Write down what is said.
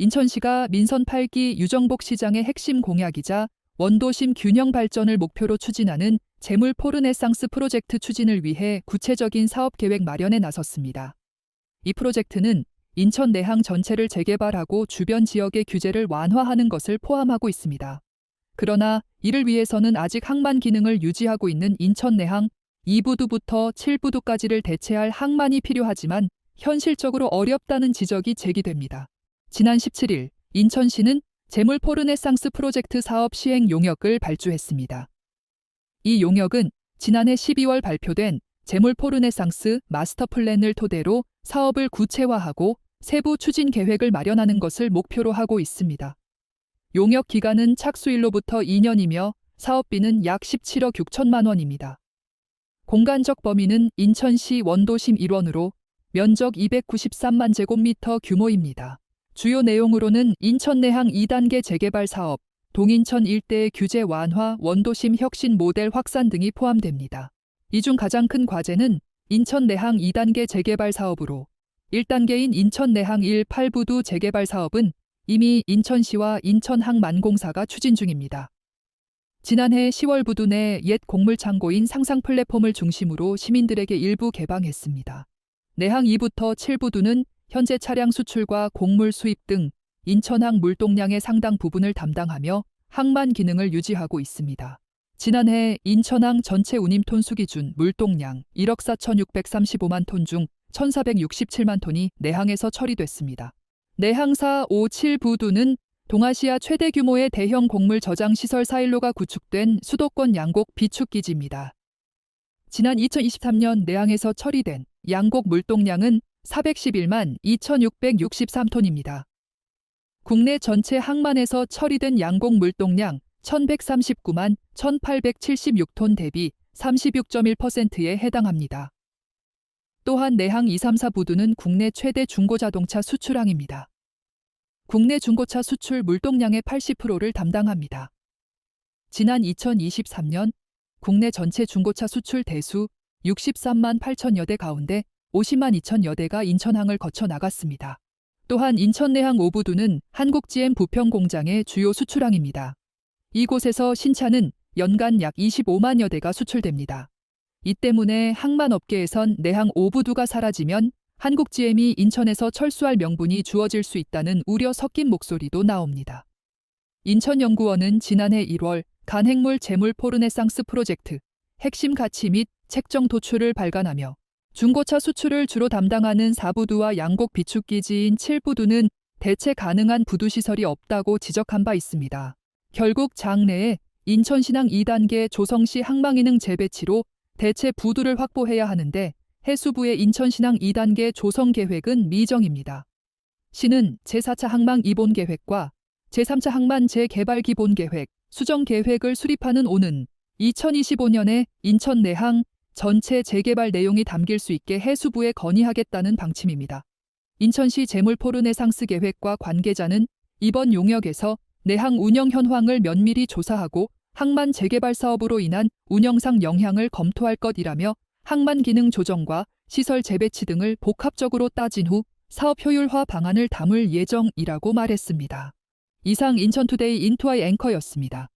인천시가 민선 8기 유정복 시장의 핵심 공약이자 원도심 균형 발전을 목표로 추진하는 재물 포르네상스 프로젝트 추진을 위해 구체적인 사업 계획 마련에 나섰습니다. 이 프로젝트는 인천 내항 전체를 재개발하고 주변 지역의 규제를 완화하는 것을 포함하고 있습니다. 그러나 이를 위해서는 아직 항만 기능을 유지하고 있는 인천 내항 2부두부터 7부두까지를 대체할 항만이 필요하지만 현실적으로 어렵다는 지적이 제기됩니다. 지난 17일 인천시는 재물 포르네상스 프로젝트 사업 시행 용역을 발주했습니다. 이 용역은 지난해 12월 발표된 재물 포르네상스 마스터 플랜을 토대로 사업을 구체화하고 세부 추진 계획을 마련하는 것을 목표로 하고 있습니다. 용역 기간은 착수일로부터 2년이며 사업비는 약 17억 6천만 원입니다. 공간적 범위는 인천시 원도심 1원으로 면적 293만 제곱미터 규모입니다. 주요 내용으로는 인천 내항 2단계 재개발 사업, 동인천 일대의 규제 완화, 원도심 혁신 모델 확산 등이 포함됩니다. 이 중 가장 큰 과제는 인천 내항 2단계 재개발 사업으로 1단계인 인천 내항 1 8부두 재개발 사업은 이미 인천시와 인천항만공사가 추진 중입니다. 지난해 10월 부두 내 옛 곡물 창고인 상상 플랫폼을 중심으로 시민들에게 일부 개방했습니다. 내항 2부터 7부두는 현재 차량 수출과 곡물 수입 등 인천항 물동량의 상당 부분을 담당하며 항만 기능을 유지하고 있습니다. 지난해 인천항 전체 운임 톤수 기준 물동량 1억 4,635만 톤 중 1,467만 톤이 내항에서 처리됐습니다. 내항사 5, 7부두는 동아시아 최대 규모의 대형 곡물 저장 시설 사일로가 구축된 수도권 양곡 비축 기지입니다. 지난 2023년 내항에서 처리된 양곡 물동량은 411만 2,663톤입니다. 국내 전체 항만에서 처리된 양곡 물동량 1,139만 1,876톤 대비 36.1%에 해당합니다. 또한 내항 2, 3, 4 부두는 국내 최대 중고자동차 수출항입니다. 국내 중고차 수출 물동량의 80%를 담당합니다. 지난 2023년 국내 전체 중고차 수출 대수 63만 8천여 대 가운데 50만 2천 여 대가 인천항을 거쳐 나갔습니다. 또한 인천 내항 5부두는 한국 GM 부평 공장의 주요 수출항입니다. 이곳에서 신차는 연간 약 25만 여 대가 수출됩니다. 이 때문에 항만 업계에선 내항 5부두가 사라지면 한국 GM이 인천에서 철수할 명분이 주어질 수 있다는 우려 섞인 목소리도 나옵니다. 인천연구원은 지난해 1월 간핵물 재물 포르네상스 프로젝트 핵심 가치 및 책정 도출을 발간하며 중고차 수출을 주로 담당하는 4부두와 양곡 비축기지인 7부두는 대체 가능한 부두 시설이 없다고 지적한 바 있습니다. 결국 장내에 인천신항 2단계 조성시 항망기능 재배치로 대체 부두를 확보해야 하는데 해수부의 인천신항 2단계 조성 계획은 미정입니다. 시는 제4차 항망 이본 계획과 제3차 항만 재개발 기본 계획, 수정 계획을 수립하는 오는 2025년에 인천 내항 전체 재개발 내용이 담길 수 있게 해수부에 건의하겠다는 방침입니다. 인천시 재물포르네상스 계획과 관계자는 이번 용역에서 내항 운영 현황을 면밀히 조사하고 항만 재개발 사업으로 인한 운영상 영향을 검토할 것이라며 항만 기능 조정과 시설 재배치 등을 복합적으로 따진 후 사업 효율화 방안을 담을 예정이라고 말했습니다. 이상 인천투데이 인투아이 앵커였습니다.